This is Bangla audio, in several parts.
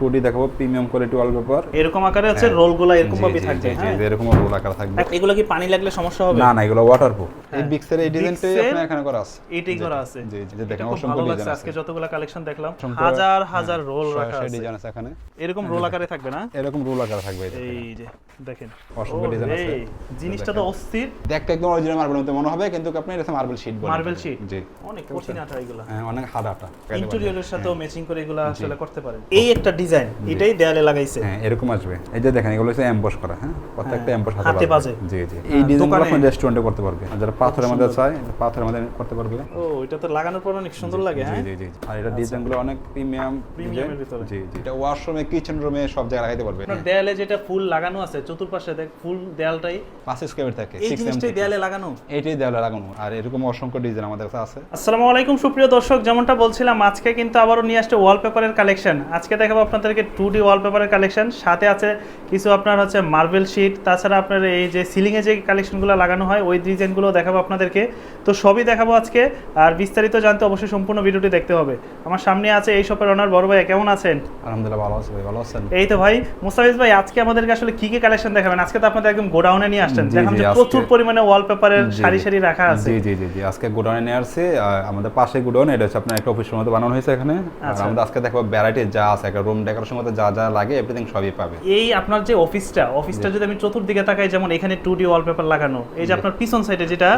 টুডি দেখাবো প্রিমিয়াম কোয়ালিটি ওয়ালপেপার এরকম আকারে হচ্ছে রোলগুলো এরকম ভাবে থাকবে হ্যাঁ? এরকম রোল আকার থাকবে। এগুলো কি পানি লাগলে সমস্যা হবে? না না এগুলো ওয়াটারপ্রুফ এই হ্যাঁ। বিক্সের এই ডিজাইনটাই আপনার এখানে করা আছে। এটাই করা আছে। জি জি এটা দেখেন অসংখ্য ভালো লাগছে আজকে আছে যতগুলো কালেকশন দেখলাম হাজার হাজার রোল রাখা ছয় আছে। ডিজাইন আছে এখানে। এরকম রোল আকারে থাকবে না? এরকম রোল আকার থাকবে এই যে দেখেন। অসংখ্য ডিজাইন আছে। জিনিসটা তো অস্থির। দেখতে একদম অরিজিনাল মার্বেল মতো মনে হবে কিন্তু আপনি এটা মার্বেল শীট বলে মার্বেল শীট জি। অনেক কঠিন আঠা এগুলা। হ্যাঁ, অনেক হার্ড আটা ইন্টেরিয়রের সাথেও ম্যাচিং করে এগুলা আসলে করতে পারেন। এই একটা ডিজাইন এটাই দেয়ালে লাগাইছে। হ্যাঁ এরকম আসবে। এই যে দেখেন এগুলো হচ্ছে এমবস করা হ্যাঁ? প্রত্যেকটা হ্যাঁ, এমবস হাতে হাতে বাজে। বাজে জি জি। এই হ্যাঁ, ডিজাইনগুলো আপনি রেস্টুরেন্টে করতে পারবে আর যারা পাথরের মধ্যে চায় পাথরের মধ্যে করতে পারবে। ও এটা তো লাগানোর পর অনেক সুন্দর লাগে হ্যাঁ? জি জি আর এটা ডিজাইনগুলো অনেক প্রিমিয়াম প্রিমিয়ামের ভিতরে। জি জি। এটা ওয়াশরুমে কিচেন রুমে সব জায়গায় লাগাইতে পারবে। আপনার দেয়ালে যেটা ফুল লাগানো আছে চতুর্পাশে দেখ ফুল দেয়ালটাই। পাঁচ স্কোয়ার থাকে এই 6 জিনিসটাই দেয়ালে লাগানো? এইটাই দেওয়ালে লাগানো। আর এরকম অসংখ্য ডিজাইন আমাদের কাছে আছে। আসসালামু আলাইকুম সুপ্রিয় দর্শক। যেমনটা বলছিলাম আজকে কিন্তু আবারও নিয়ে আসছে ওয়ালপেপারের কালেকশন আজকে দেখাবো আপনাদেরকে টু ডি ওয়ালপেপারের কালেকশন সাথে আছে কিছু আপনার হচ্ছে মার্বেল শিট তাছাড়া আপনার এই যে সিলিংয়ে যে কালেকশনগুলো লাগানো হয় ওই ডিজাইনগুলো দেখাবো আপনাদেরকে। তো সবই দেখাবো আজকে আর বিস্তারিত জানতে অবশ্যই সম্পূর্ণ ভিডিওটি দেখতে হবে। আমার সামনে আছে এই শপের ওনার বড় ভাই কেমন আছেন? আলহামদুলিল্লাহ ভালো আছে ভাই ভালো আছেন? এই তো ভাই মুস্তাফিজ ভাই আজকে আমাদেরকে আসলে কি কি কালেকশন দেখাবেন? আজকে তো আপনাদের একদম গোডাউনে নিয়ে আসছেন। দেখাম যে প্রচুর পরিমাণে ওয়ালপেপারের সারি সারি রাখা আছে। জি জি জি জি আজকে গোডাউনে নিয়ে আসছে আমাদের পাশে গোডাউন এটা হচ্ছে আপনার একটা অফিসের মতো বানানো হয়েছে এখানে। আর আচ্ছা। আমাদের আজকে দেখো ভ্যারাইটি যা আছে একটা রুম ডেকোরেশন মধ্যে যা যা লাগে এভরিথিং সবই পাবে। এই আপনার যে অফিসটা অফিসটা যদি আমি চতুর্দিকে তাকাই যেমন এখানে টু ডি ওয়ালপেপার লাগানো এই যে আপনার পিছন সাইডে যেটা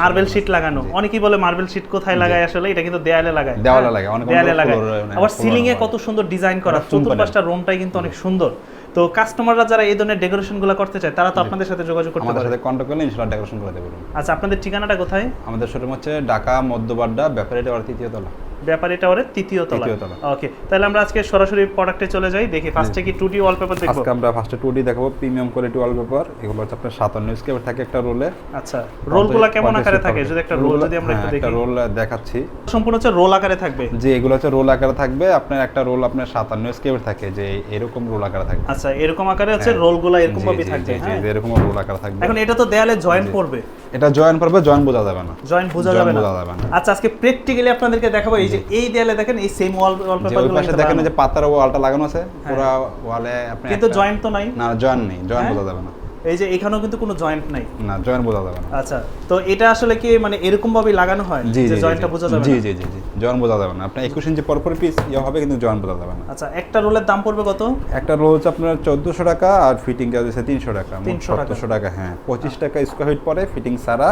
মার্বেল লাগানো। শিট লাগানো। অনেকেই বলে মার্বেল শিট কোথায় লাগায় আসলে এটা কিন্তু দেয়ালে লাগায়। দেওয়ালে হ্যাঁ, লাগায়, অনেক দেয়ালে লাগায়। আবার সিলিং এ কত সুন্দর ডিজাইন করা চতুর্পাশটা রুমটাই কিন্তু অনেক সুন্দর। তো কাস্টমাররা যারা এই ধরনের ডেকোরেশনগুলো করতে চায় তারা তো আপনাদের সাথে যোগাযোগ করতে আমাদের পারে। সাথে কন্ট্যাক্ট করলে ইনশাআল্লাহ ডেকোরেশন করে দেবো। আচ্ছা আপনাদের ঠিকানাটা কোথায়? আমাদের শোরুম হচ্ছে ঢাকা মধ্যবাড্ডা ব্যাপারীটা তৃতীয় তলা। ব্যাপারী এটা তলা। তৃতীয় তলা। ওকে তাহলে আমরা আজকে সরাসরি প্রোডাক্টে চলে যাই দেখি ফার্স্টে কি টু ডি ওয়ালপেপার দেখব? আজকে আমরা ফার্স্টে টু ডি দেখাবো প্রিমিয়াম কোয়ালিটি ওয়ালপেপার এগুলো হচ্ছে আপনার সাতান্ন স্কেপ থাকে একটা রোলে আচ্ছা রোলগুলো কেমন আকারে থাকে? যদি একটা রোল যদি আমরা একটু হ্যাঁ, একটা রোল দেখাচ্ছি। সম্পূর্ণ হচ্ছে রোল আকারে থাকবে? যে এগুলো হচ্ছে রোল আকারে থাকবে। আপনার একটা রোল আপনার সাতান্ন স্কেপের থাকে যে এরকম রোল আকারে থাকবে। আচ্ছা এরকম আকারে হচ্ছে হ্যাঁ। রোলগুলো এরকম ভাবে থাকবে হ্যাঁ? এরকম রোল আকারে থাকবে। এখন এটা তো দেয়ালে জয়েন্ট করবে। এটা জয়েন করবে জয়েন বোঝা যাবে না। জয়েন্ট বোঝা যাবে না। বোঝা যাবে না। আচ্ছা আজকে প্র্যাকটিক্যালি আপনাদেরকে দেখাবো এই যে এই দেয়ালে দেখেন এই সেম ওয়াল ওয়ালপেপারগুলো পাশে দেখেন যে পাতার ওয়ালটা লাগানো আছে পুরো ওয়ালে আপনি কিন্তু জয়েন্ট তো নাই। না জয়েন নেই জয়েন হ্যাঁ? বোঝা যাবে না। এই যে এখানেও কিন্তু কোনো জয়েন্ট নাই। না জয়েন বোঝা যাবে না। আচ্ছা তো এটা আসলে কি মানে এরকম ভাবে লাগানো হয় যে জয়েন্টটা বোঝা যাবে জি না? জি জি জি জয়েন বোঝা যাবে না। আপনার একুশ ইঞ্চি পরপর পিস ইয়ে হবে কিন্তু জয়েন বোঝা যাবে না। আচ্ছা একটা রোলের দাম পড়বে কত? একটা রোল হচ্ছে আপনার চোদ্দোশো টাকা আর ফিটিং চার্জ হচ্ছে তিনশো টাকা। 300 টাকা। হ্যাঁ। পঁচিশ টাকা স্কোয়ার ফিট পরে ফিটিং সারা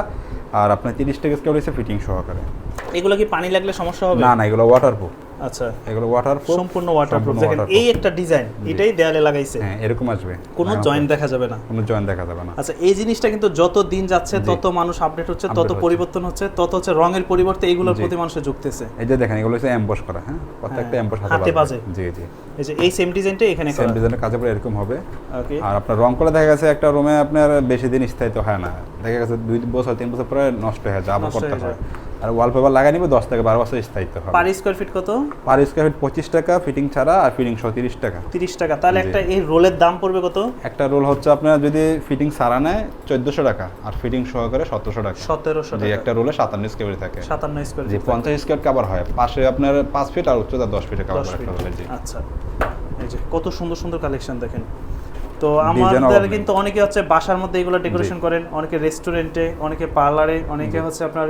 আর আপনার তিরিশ টাকা স্কোয়ার হচ্ছে ফিটিং সহকারে। এগুলো কি পানি লাগলে সমস্যা হবে? না না এগুলো ওয়াটারপ্রুফ আচ্ছা। এগুলো ওয়াটারপ্রুফ সম্পূর্ণ ওয়াটারপ্রুফ দেখেন এই একটা ডিজাইন এটাই দেয়ালে লাগাইছে। হ্যাঁ এরকম আসবে। কোনো জয়েন্ট দেখা যাবে না। কোনো জয়েন দেখা যাবে না। আচ্ছা এই জিনিসটা কিন্তু যত দিন যাচ্ছে তত মানুষ আপডেট হচ্ছে তত পরিবর্তন হচ্ছে তত হচ্ছে রঙের পরিবর্তে এইগুলোর জি। প্রতি মানুষের ঝুঁকতেছে এই যে দেখেন এগুলো হচ্ছে এমবস করা হ্যাঁ? প্রত্যেকটা হ্যাঁ, এমবস হাতে বাজে। জি জি। এই যে এই সেম ডিজাইনটা এখানে সেম ডিজাইনের কাজে পরে এরকম হবে। ওকে আর আপনার রং করে দেখা গেছে একটা রুমে আপনার বেশি দিন স্থায়িত্ব হয় না। দেখা গেছে দুই বছর তিন বছর পরে নষ্ট হয়ে যায় আবার করতে হয় আর ওয়ালপেপার লাগাই নিবে দশ থেকে বারো বছর স্থায়িত্ব হবে। পার স্কোয়ার ফিট কত? পার স্কোয়ার ফিট পঁচিশ টাকা ফিটিং ছাড়া আর ফিটিং সহ তিরিশ টাকা। তিরিশ টাকা। তাহলে একটা এই রোলের দাম পড়বে কত? একটা রোল হচ্ছে আপনার যদি ফিটিং ছাড়া নেয় চোদ্দোশো টাকা আর ফিটিং সহকারে সতেরোশো টাকা। সতেরোশো যে একটা রোলে সাতান্ন স্কোয়ার থাকে। সাতান্ন স্কোয়ার যে পঞ্চাশ স্কোয়ার কাভার হয়। পাশে আপনার পাঁচ ফিট আর উচ্চতা দশ ফিটে একটা রোলে জি। আচ্ছা। এই যে কত সুন্দর সুন্দর কালেকশন দেখেন। তো আমাদের কিন্তু অনেকে হচ্ছে বাসার মধ্যে এগুলো ডেকোরেশন করেন অনেকে রেস্টুরেন্টে অনেকে পার্লারে অনেকে হচ্ছে আপনার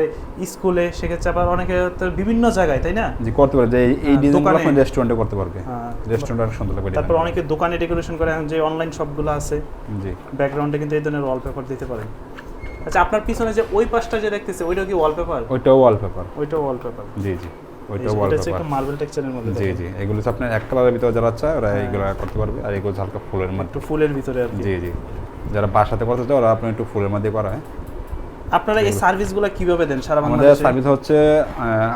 স্কুলে সেক্ষেত্রে আবার অনেকে বিভিন্ন জায়গায় তাই না? জি করতে পারবে যে এই- হ্যাঁ, ডিজাইনগুলো আপনি রেস্টুরেন্টে করতে পারবে। হ্যাঁ। রেস্টুরেন্ট অনেক সুন্দর লাগবে তারপর অনেকে দোকানে ডেকোরেশন করে যে অনলাইন শপগুলো আছে জি। ব্যাকগ্রাউন্ডে কিন্তু এই ধরনের ওয়ালপেপার দিতে পারেন আচ্ছা আপনার পিছনে যে ওই পাশটা যে দেখতেছে ওইটা কি ওয়ালপেপার ওইটাও ওয়ালপেপার ওইটাও ওয়ালপেপার জি জি। ওইটাও ওয়ালপেপার মার্বেল টেক্সচারের মধ্যে জি জি এগুলো আপনার এক কালারের ভিতরে যারা চায় ওরা হ্যাঁ। এগুলো করতে পারবে আর এগুলো হালকা ফুলের মধ্যে। একটু ফুলের ভিতরে আর জি জি যারা বাসাতে করতে চায় ওরা আপনি একটু ফুলের মধ্যে করায় আপনারা এই সার্ভিসগুলো কীভাবে দেন সারা আমাদের সার্ভিস হচ্ছে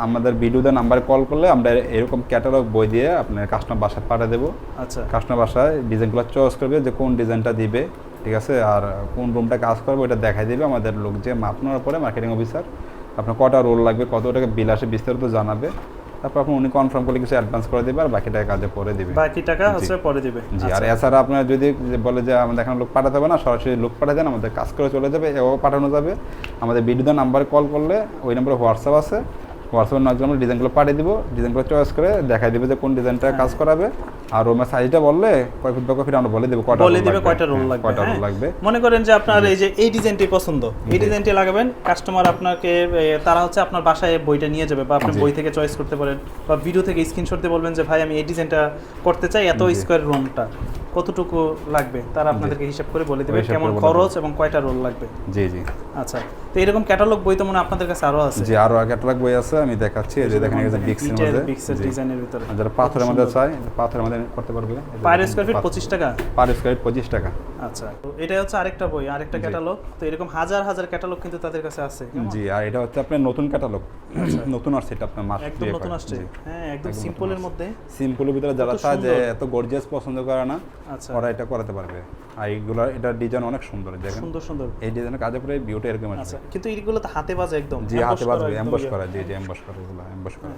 আমাদের ভিডিওতে নাম্বারে কল করলে আমরা এরকম ক্যাটালগ বই দিয়ে আপনার কাস্টমার বাসায় পাঠিয়ে দেবো। আচ্ছা। কাস্টমার বাসায় ডিজাইনগুলো চয়েস করবে যে কোন ডিজাইনটা দিবে ঠিক আছে? আর কোন রুমটা কাজ করবে ওটা দেখাই দিবে আমাদের লোক যে মাপ নেওয়ার পরে মার্কেটিং অফিসার আপনার কটা রোল লাগবে কত টাকা বিল আসে বিস্তারিত জানাবে তারপর আপনি উনি কনফার্ম করলে কিছু অ্যাডভান্স করে দেবে আর বাকি টাকা কাজে করে দিবে। বাকি টাকা হচ্ছে পরে দিবে। জি আর আচ্ছা। এছাড়া আপনার যদি বলে যে আমাদের এখানে লোক পাঠাতে হবে না সরাসরি লোক পাঠিয়ে দেন আমাদের কাজ করে চলে যাবে এও পাঠানো যাবে। আমাদের বিদ্যুৎ নাম্বারে কল করলে ওই নাম্বারে হোয়াটসঅ্যাপ আছে। হোয়াটসঅ্যাপে আমরা ডিজাইনগুলো পাঠিয়ে দিব ডিজাইনগুলো চয়েস করে দেখাই দিবে যে কোন ডিজাইনটা কাজ করাবে। আর রুমের সাইজটা বললে কয় ফিট বা কয় ফিট আমরা বলে দেবো কয়টা বলে দিবে কয়টা হ্যাঁ, লাগবে কয়টা হ্যাঁ। রোল লাগবে। মনে করেন যে আপনার এই যে এই ডিজাইনটি পছন্দ এই ডিজাইনটি লাগাবেন কাস্টমার আপনাকে তারা হচ্ছে আপনার বাসায় বইটা নিয়ে যাবে বা আপনি বই থেকে চয়েস করতে পারেন বা ভিডিও থেকে স্ক্রিনশট দিয়ে বলবেন যে ভাই আমি এই ডিজাইনটা করতে চাই এত। স্কোয়ার রুমটা কতটুকু লাগবে? তারা আপনাদেরকে হিসাব করে বলে দেবে কেমন খরচ এবং কয়টা রোল লাগবে। জি জি। আচ্ছা তো এরকম ক্যাটালগ বই তো মনে হয় আপনাদের কাছে আরও আছে। জি আরও ক্যাটালগ বই আছে আমি দেখাচ্ছি এই যে দেখেন এই যে ডিজাইনের ভিতরে। যারা পাথরের মধ্যে চায় পাথরের মধ্যে করতে পারবে? পার স্কোয়ার ফিট পাথর- পঁচিশ টাকা? পার স্কোয়ার ফিট পঁচিশ টাকা। আচ্ছা তো এটা হচ্ছে আরেকটা বই আরেকটা ক্যাটালগ তো এরকম হাজার হাজার ক্যাটালগ কিন্তু তাদের কাছে আছে জি আর এটা হচ্ছে আপনার নতুন ক্যাটালগ নতুন আসছে এটা আপনার মাস একদম নতুন আসছে। হ্যাঁ একদম সিম্পলের মধ্যে। সিম্পলের ভিতরে যারা চায় যে এত গর্জিয়াস পছন্দ করে না আচ্ছা। ওরা এটা করাতে পারবে। আর এইগুলো এটা ডিজাইন অনেক সুন্দর দেখেন। সুন্দর সুন্দর। এই ডিজাইনের কাজে পরে ভিউটা এরকম আছে আসবে কিন্তু এইগুলো তো হাতে বাজে একদম জি হাতে একদম এমবস ইয়ে। করা জি জি এমবস করা এগুলো এমবস করা।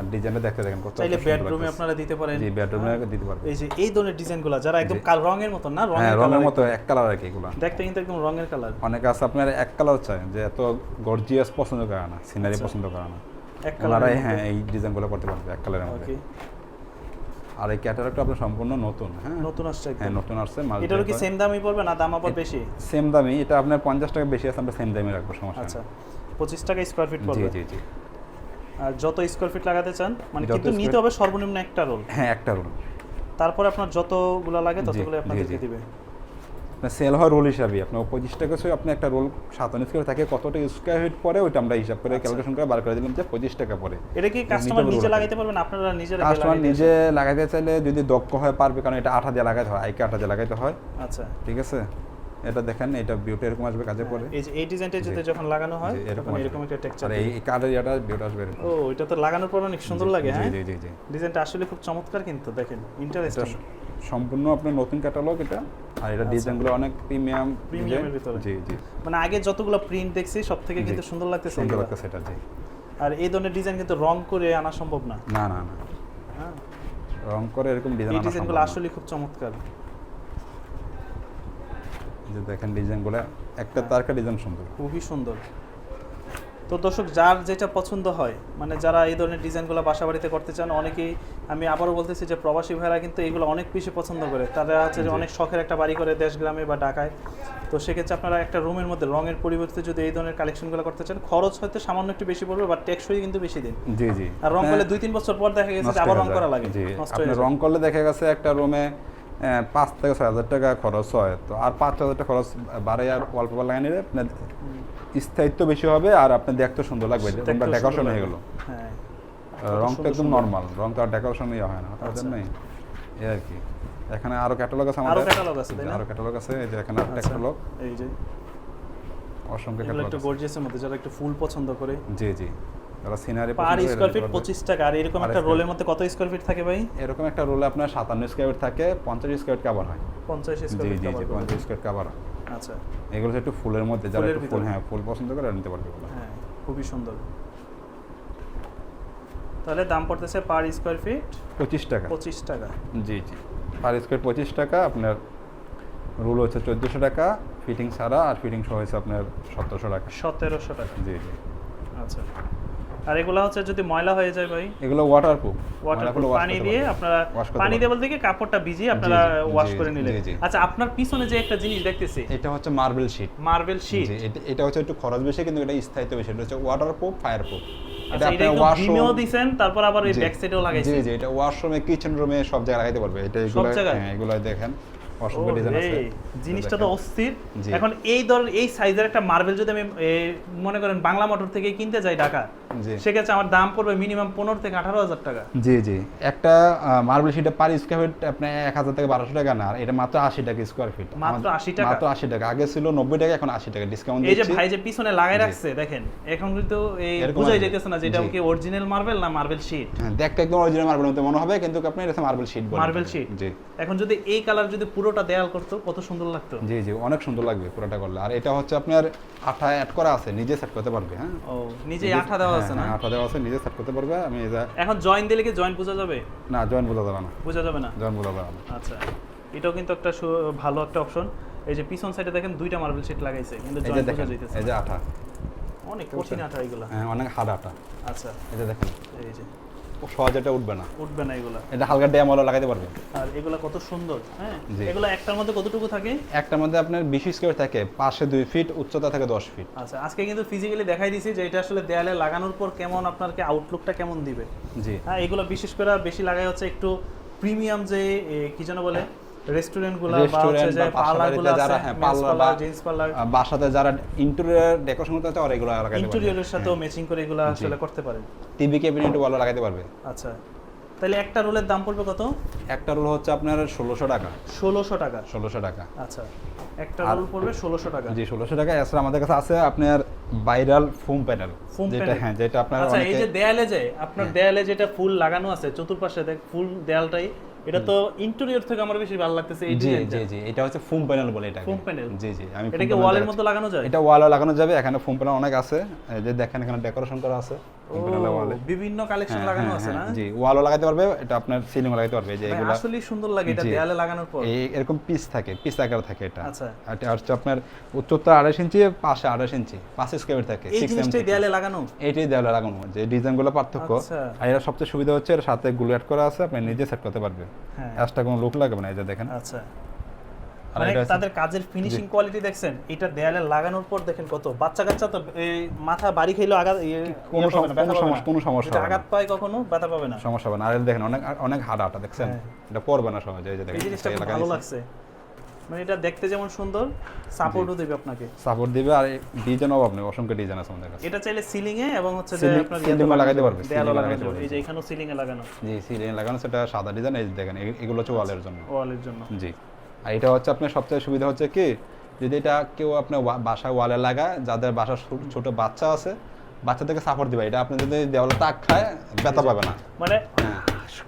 আর ডিজাইনটা দেখতে দেখেন কত চাইলে বেডরুমে আপনারা দিতে পারেন। জি বেডরুমে দিতে পারবে এই যে এই ধরনের ডিজাইনগুলো যারা একদম কাল রঙের মতো না হ্যাঁ রঙের রঙের মতো এক কালার আর কি এগুলো। দেখতে কিন্তু একদম রঙের কালার অনেকে আছে আপনার এক কালার চায় যে এত গর্জিয়াস পছন্দ করে না সিনারি আচ্ছা। পছন্দ করে না। এক কালার হ্যাঁ এই ডিজাইনগুলো করতে পারবে এক কালারের মধ্যে। আর এই ক্যাটালগটা আপনার সম্পূর্ণ নতুন হ্যাঁ? নতুন আসছে হ্যাঁ নতুন আসছে মাল এটারও কি সেম দামই পড়বে না দাম আবার বেশি? সেম দামি এটা আপনার পঞ্চাশ টাকা বেশি আছে আমরা সেম দামে রাখব সমস্যা আচ্ছা। পঁচিশ টাকা স্কোয়ার ফিট পড়বে। জি জি। আর যত স্কোয়ার ফিট লাগাতে চান মানে কিন্তু নিতে হবে সর্বনিম্ন একটা রোল হ্যাঁ একটা রুল তারপরে আপনার যতগুলো লাগে ততগুলো আপনাদেরকে দিবে। আপনার সেল হয় রোল হিসাবে আপনার পঁচিশ টাকা আপনি একটা রোল সাতান্ন স্কোয়ার থাকে কতটা স্কোয়ার ফিট পরে ওইটা আমরা হিসাব করে আচ্ছা। ক্যালকুলেশন করে বার করে দিলাম যে পঁচিশ টাকা পরে। এটা কি কাস্টমার নিজে। লাগাইতে পারবেন? আপনারা নিজেরা গিয়ে কাস্টমার নিজে লাগাইতে চাইলে যদি দক্ষ হয় পারবে কারণ এটা আঠা দিয়ে লাগাইতে হয় আইকে আঠা দিয়ে লাগাইতে হয়। আচ্ছা। ঠিক আছে? এটা দেখেন এটা বিউটি এরকম আসবে কাজে পরে। এই যে এই ডিজাইনটা জি। যখন লাগানো হয় এরকম এরকম একটা টেক্সচার আর এই কার্ডের এটা বিউটি আসবে ও এটা তো লাগানোর পর অনেক সুন্দর লাগে হ্যাঁ? জি জি জি। ডিজাইনটা আসলে খুব চমৎকার কিন্তু দেখেন ইন্টারেস্টিং সম্পূর্ণ আপনার নতুন ক্যাটালগ এটা আর এটা আচ্ছা। ডিজাইনগুলো অনেক প্রিমিয়াম প্রিমিয়ামের ভিতরে। জি জি। মানে আগে যতগুলো প্রিন্ট দেখছি সব থেকে কিন্তু সুন্দর লাগতেছে সুন্দর। লাগতেছে এটা জি। আর এই ধরনের ডিজাইন কিন্তু রং করে আনা সম্ভব না। না না না। হ্যাঁ। রং করে এরকম ডিজাইন আনা ডিজাইনগুলো সম্ভব না। আসলে খুব চমৎকার। যে দেখেন ডিজাইনগুলো একটা তার একটা ডিজাইন সুন্দর। খুবই সুন্দর। তো দর্শক যার যেটা পছন্দ হয় মানে যারা এই ধরনের ডিজাইনগুলো বাসা বাড়িতে করতে চান অনেকেই আমি আবারও বলতেছি যে প্রবাসী ভাইরা কিন্তু এগুলো অনেক বেশি পছন্দ করে। তারা হচ্ছে যে অনেক শখের একটা বাড়ি করে দেশ গ্রামে বা ঢাকায়। তো সেক্ষেত্রে আপনারা একটা রুমের মধ্যে রঙের পরিবর্তে যদি এই ধরনের কালেকশনগুলো করতে চান খরচ হয়তো সামান্য একটু বেশি পড়বে বা টেকসই কিন্তু বেশি দিন। জি জি। আর রং করলে দুই তিন বছর পর দেখা গেছে আবার রং করা লাগে নষ্ট হয়ে। রং করলে দেখা গেছে একটা রুমে পাঁচ থেকে ছয় হাজার টাকা খরচ হয়। তো আর পাঁচ হাজার টাকা খরচ বাড়ে আর ওয়ালপেপার লাগাই নিলে আপনার স্থায়িত্ব বেশি হবে আর আপনার দেখতে সুন্দর লাগবে। ডেকোরেশন হয়ে। গেল। হ্যাঁ। রংটা একদম। নর্মাল রং তো আর ডেকোরেশন ইয়ে হয় না তার আচ্ছা। জন্যই। এই আর কি। এখানে আরও ক্যাটালগ আছে আরও আমাদের ক্যাটালগ আছে আরও ক্যাটালগ আছে এই যে এখানে আচ্ছা, ক্যাটালগ এই যে। অসংখ্য ক্যাটালগ একটু গর্জিয়াসের মধ্যে যারা একটু ফুল পছন্দ করে। জি জি। যারা সিনারি পার স্কোয়ার ফিট পঁচিশ টাকা আর এরকম একটা রোলের মধ্যে কত স্কোয়ার ফিট থাকে ভাই? এরকম একটা রোলে আপনার সাতান্ন স্কোয়ার ফিট থাকে পঞ্চাশ স্কোয়ার ফিট কাভার হয়। পঞ্চাশ জি স্কোয়ার ফিট করবে। পঞ্চাশ স্কোয়ার কাভার হয়। আচ্ছা। এগুলো হচ্ছে একটু ফুলের মধ্যে যারা একটু ফুল। হ্যাঁ ফুল পছন্দ করে নিতে পারবে হ্যাঁ খুবই সুন্দর। তাহলে দাম পড়তেছে পার স্কোয়ার ফিট পঁচিশ টাকা। পঁচিশ টাকা। জি জি। পার স্কোয়ার পঁচিশ টাকা আপনার রুল হচ্ছে চোদ্দোশো টাকা ফিটিং ছাড়া আর ফিটিং সহ হচ্ছে আপনার সতেরোশো টাকা। সতেরোশো টাকা। জি জি। আচ্ছা। আর এগুলো হচ্ছে যদি ময়লা হয়ে যায় ভাই এগুলো ওয়াটার প্রুফ ওয়াটার পানি দিয়ে আপনারা পানি দিয়ে বলতে কি কাপড়টা ভিজিয়ে আপনারা ওয়াশ করে জি, নিলেন। জি, জি। আচ্ছা আপনার পিছনে যে একটা জিনিস দেখতেছি। এটা হচ্ছে মার্বেল শিট মার্বেল শিট জি এটা- হচ্ছে একটু খরচ বেশি কিন্তু এটা স্থায়িত্ব বেশি। এটা হচ্ছে ওয়াটার প্রুফ ফায়ার আচ্ছা এটা একটু বিমেও দিছেন তারপর আবার এই ব্যাক সাইডেও জি লাগাইছেন। জি এটা ওয়াশরুমে কিচেন রুমে সব জায়গায় লাগাইতে পারবে। এটা এগুলো? হ্যাঁ এগুলো দেখেন। ওয়াশরুম জিনিসটা তো অস্থির। এখন এই ধরনের এই সাইজের একটা মার্বেল যদি আমি মনে করেন বাংলা মোটর থেকে কিনতে যাই ঢাকা জি সেক্ষেত্রে আমার দাম পড়বে মিনিমাম পনেরো থেকে আঠারো হাজার টাকা। জি জি। একটা মার্বেল শিটে পার স্কোয়ার ফিট আপনার এক হাজার থেকে বারোশো টাকা না এটা মাত্র আশি টাকা স্কোয়ার ফিট মাত্র 80 টাকা? মাত্র আশি টাকা। আগে ছিল নব্বই টাকা এখন আশি টাকা। ডিসকাউন্ট এই যে ভাই যে পিছনে লাগাই রাখছে দেখেন এখন কিন্তু এই বুঝাই না যে এটা কি অরিজিনাল মার্বেল না মার্বেল শিট হ্যাঁ দেখতে একদম অরিজিনাল মার্বেল মতো মনে হবে কিন্তু আপনি এটা মার্বেল শিট Marble sheet? জি। এখন যদি এই কালার যদি পুরোটা দেয়াল করতো কত সুন্দর লাগতো? জি জি অনেক সুন্দর লাগবে পুরোটা করলে। আর এটা হচ্ছে আপনার আঠা অ্যাড করা আছে নিজে সেট করতে পারবে হ্যাঁ? ও নিজে আঠা দেওয়া আছে না? হ্যাঁ, আঠা দেওয়া আছে নিজে সেট করতে পারবে আমি এটা এখন জয়েন দিলে কি জয়েন বোঝা যাবে? না জয়েন বোঝা যাবে না। বোঝা যাবে না? জয়েন বোঝা যাবে না। আচ্ছা এটাও কিন্তু একটা ভালো একটা অপশন এই যে পিছন সাইডে দেখেন দুইটা মার্বেল শীট লাগাইছে কিন্তু এই জয়েন বোঝা যাইতেছে এই যে আঠা। অনেক কঠিন আঠা এগুলা। হ্যাঁ অনেক হার্ড আঠা। আচ্ছা। এটা দেখেন। এই যে। সহজে এটা উঠবে না। উঠবে না এগুলো। এটা হালকা ড্যাম হলো লাগাইতে পারবে। আর এগুলা কত সুন্দর হ্যাঁ? এগুলো এগুলা একটার মধ্যে কতটুকু থাকে? একটার মধ্যে আপনার বিশ স্কোয়ার থাকে পাশে দুই ফিট উচ্চতা থাকে দশ ফিট আচ্ছা আজকে কিন্তু ফিজিক্যালি দেখাই দিছি যে এটা আসলে দেয়ালে লাগানোর পর কেমন আপনাকে আউটলুকটা কেমন দিবে। জি। হ্যাঁ এগুলো বিশেষ করে বেশি লাগাই হচ্ছে একটু প্রিমিয়াম যে কি যেন বলে? রেস্টুরেন্টগুলা বা হচ্ছে রেস্টুরেন্ট বা বাসা পার্লারগুলো বাড়িতে আছে যারা হ্যাঁ পার্লার বা পার্লার। পার্লার বাসাতে যারা ইন্টেরিয়র ডেকোরেশন করতে চায় এগুলো পারবে। ইন্টেরিয়রের সাথেও ম্যাচিং করে এগুলো আসলে করতে পারেন টিভি ক্যাবিনেট লাগাইতে পারবে। আচ্ছা। তাহলে একটা রোলের দাম পড়বে কত? একটা রোল হচ্ছে আপনার ষোলোশো টাকা। ষোলোশো টাকা। ষোলোশো টাকা। আচ্ছা। একটা রোল পড়বে ষোলোশো টাকা। জি ষোলোশো টাকা। এছাড়া আমাদের কাছে আছে আপনার ভাইরাল ফোম প্যানেল যেটা হ্যাঁ যেটা আপনার আচ্ছা এই যে দেয়ালে যে আপনার দেয়ালে যেটা ফুল লাগানো আছে চতুর্পাশে দেখ ফুল দেয়ালটাই এটা তো ইন্টেরিয়র থেকে আমার বেশি ভালো লাগতেছে এই জি জি জি এটা হচ্ছে ফোম প্যানেল বলে এটা Foam panel? জি জি আমি এটা foam কি panel ওয়ালের। মতো লাগানো যায়? এটা ওয়ালও লাগানো যাবে এখানে ফোম প্যানেল অনেক আছে। এই যে দেখেন এখানে ডেকোরেশন করা আছে এর ওয়ালে বিভিন্ন কালেকশন হ্যাঁ, লাগানো হ্যাঁ, আছে না? হ্যাঁ, জি ওয়ালও লাগাতে পারবে এটা আপনার সিলিং লাগাতে পারবে যে এগুলা আসলেই সুন্দর লাগে এটা দেয়ালে লাগানোর পর। এরকম পিস থাকে পিস আকার থাকে এটা। আচ্ছা। এটা হচ্ছে আপনার উচ্চতা আড়াইশ ইঞ্চি পাশে আড়াইশ ইঞ্চি পাঁচ স্কোয়ার থাকে এই জিনিসটাই দেয়ালে লাগানো? এইটাই দেওয়ালে লাগানো যে ডিজাইনগুলো পার্থক্য। আচ্ছা। আর এটা সবচেয়ে সুবিধা হচ্ছে এর সাথে গ্লু অ্যাড করা আছে আপনি নিজে সেট করতে পারবে হ্যাঁ। কোনো লোক লাগবে না এই যে দেখেন। আচ্ছা। মানে তাদের কাজের ফিনিশিং কোয়ালিটি দেখছেন এটা দেয়ালে লাগানোর পর দেখেন কত। বাচ্চা কাচ্চা তো এই মাথা বাড়ি খাইলো আঘাত কোনো ইয়ে সমস্যা-। কোনো সমস্যা। আঘাত পায় কখনো ব্যথা পাবে না। সমস্যা হবে না। আর দেখেন অনেক অনেক হার্ড আটা দেখছেন? হ্যাঁ। এটা পড়বে না সহজে এই যে এই দেখেন জিনিসটা ভালো লাগছে। মানে এটা দেখতে যেমন সুন্দর সাপোর্টও দেবে আপনাকে। সাপোর্ট দিবে আর ডিজাইন অভাব নেই অসংখ্য ডিজাইন আছে আমাদের কাছে। এটা চাইলে সিলিং এ এবং হচ্ছে যে আপনার এ লাগাইতে পারবে, দেয়ালে লাগাইতে পারবে। এই যে এখানেও সিলিং এ লাগানো। জি সিলিং এ লাগানো সেটা সাদা ডিজাইন এই দেখেন এগুলো হচ্ছে ওয়ালের জন্য। ওয়ালের জন্য। জি। আর এটা হচ্ছে আপনার সবচেয়ে সুবিধা হচ্ছে কি যদি এটা কেউ আপনার বাসায় ওয়ালে লাগায় যাদের বাসার ছো- ছোট বাচ্চা আছে বাচ্চাদেরকে সাপোর্ট দিবে। এটা আপনি যদি দেওয়ালে তাক খায় ব্যথা পাবে না। মানে হ্যাঁ।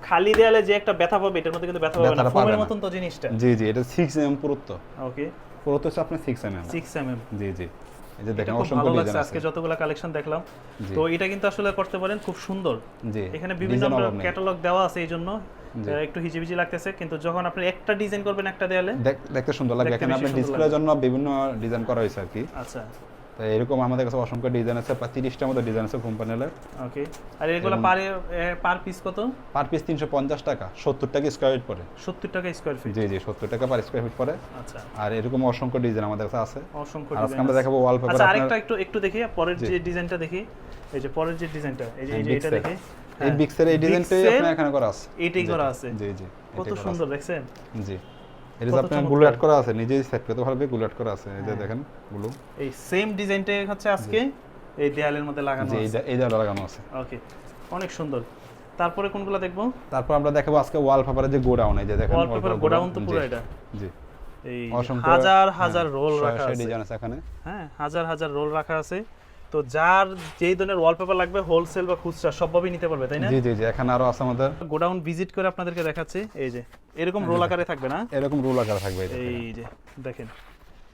খালি দেয়ালে যে একটা ব্যথা পাবে এটার মধ্যে কিন্তু ব্যথা পাবে না। ফোমের মতন তো জিনিসটা। জি জি এটা সিক্স এম পুরুত্ব। ওকে পুরুত্ব হচ্ছে আপনার সিক্স এম এম 6 এমএম জি জি। এই যে দেখেন অসংখ্য ডিজাইন আজকে যতগুলো কালেকশন দেখলাম। তো এটা কিন্তু আসলে করতে পারেন খুব সুন্দর। জি এখানে বিভিন্ন ক্যাটালগ দেওয়া আছে এই জন্য। একটু হিজিবিজি লাগতেছে কিন্তু যখন আপনি একটা ডিজাইন করবেন একটা দেয়ালে দেখতে সুন্দর লাগবে। দেখতে এখানে সুন্দর ডিসপ্লের জন্য বিভিন্ন ডিজাইন করা হয়েছে আর কি। আচ্ছা। তো এরকম আমাদের কাছে অসংখ্য ডিজাইন আছে প্রায় তিরিশটার মতো ডিজাইন আছে ফোন ওকে আর এগুলো পার পার পিস কত? পার পিস তিনশো পঞ্চাশ টাকা সত্তর টাকা স্কোয়ার ফিট পড়ে। সত্তর টাকা স্কোয়ার ফিট জি জি সত্তর টাকা পার স্কোয়ার ফিট পড়ে। আচ্ছা। আর এরকম অসংখ্য ডিজাইন আমাদের কাছে আছে। অসংখ্য আজকে ডিজাইন আমরা দেখাবো ওয়ালপেপার আচ্ছা আরেকটা একটু একটু দেখি পরের। যে ডিজাইনটা দেখি। এই যে পরের যে ডিজাইনটা এই যে এটা। দেখি। এই হ্যাঁ, বিক্সের এই ডিজাইনটাই আপনার এখানে করা আছে। এটাই করা আছে। জি জি কত সুন্দর দেখছেন? জি। এটা আপনার। গুলো অ্যাড করা আছে নিজেই সেট করতে পারবে গুলো অ্যাড করা আছে। এই যে হ্যাঁ। দেখেনগুলো। এই সেম ডিজাইনটা হচ্ছে আজকে এই দেয়ালের মধ্যে লাগানো আছে। এই জায়গাটা লাগানো আছে। ওকে অনেক সুন্দর। তারপরে কোনগুলো দেখব? তারপর আমরা দেখাবো আজকে ওয়ালপেপারের যে গোডাউন এই যে দেখেন ওয়ালপেপার wallpaper গোডাউন তো পুরো এটা। জি। এই হাজার হাজার রোল রাখা আছে। ডিজাইন আছে এখানে। হ্যাঁ হাজার হাজার রোল রাখা আছে। তো যার যেই ধরনের ওয়ালপেপার লাগবে হোলসেল বা খুচরা সবভাবেই নিতে পারবে তাই না? জি জি জি এখানে আরও আছে আমাদের। গোডাউন ভিজিট করে আপনাদেরকে দেখাচ্ছি এই যে এরকম রোল আকারে থাকবে না? এরকম রোল আকারে থাকবে এই যে দেখেন।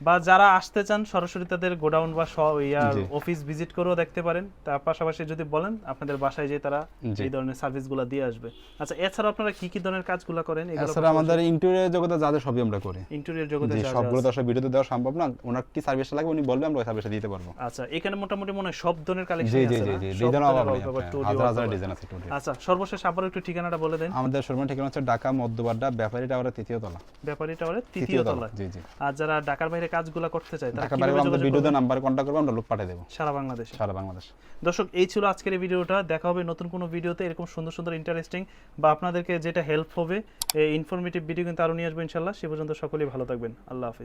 বা যারা আসতে চান সরাসরি তাদের গোডাউন বা ইয়ার অফিস ভিজিট করেও দেখতে পারেন। তার পাশাপাশি যদি বলেন আপনাদের বাসায় যে তারা। এই ধরনের সার্ভিসগুলো দিয়ে আসবে। আচ্ছা এছাড়া আপনারা কি কি ধরনের কাজগুলো করেন? এছাড়া আমাদের ইন্টেরিয়র জগতে যাদের সবই আমরা করি। ইন্টেরিয়র জগতে যা যা সবগুলো তো আসলে ভিডিওতে দেওয়া সম্ভব না। ওনার কি সার্ভিস লাগবে উনি বলবে আমরা ওই সার্ভিসটা দিতে পারব। আচ্ছা এখানে মোটামুটি মনে হয় সব ধরনের কালেকশন আছে জি জি জি ডিজাইন ধরনের অভাব নেই wallpaper, আপনার। 2D হাজার হাজার ডিজাইন আছে টোটাল আচ্ছা সর্বশেষ আবার একটু ঠিকানাটা বলে দেন। আমাদের শোরুমের ঠিকানা হচ্ছে ঢাকা মধ্যবাড্ডা ব্যাপারী টাওয়ারের তৃতীয় তলা। ব্যাপারী টাওয়ারের তৃতীয় তলা। জি জি। আর যারা ঢাকার বাইরে কাজগুলো করতে চায় তারা কীভাবে করবে? নাম্বারে কন্ট্যাক্ট করব আমরা লোক পাঠিয়ে দেবো। সারা বাংলাদেশ। সারা বাংলাদেশ। দর্শক এই ছিল আজকের এই ভিডিওটা। দেখা হবে নতুন কোনো ভিডিওতে এরকম সুন্দর সুন্দর ইন্টারেস্টিং বা আপনাদেরকে যেটা হেল্প হবে এই ইনফরমেটিভ ভিডিও কিন্তু আরও নিয়ে আসব ইনশাল্লাহ সে পর্যন্ত সকলেই ভালো থাকবেন। আল্লাহ হাফিজ।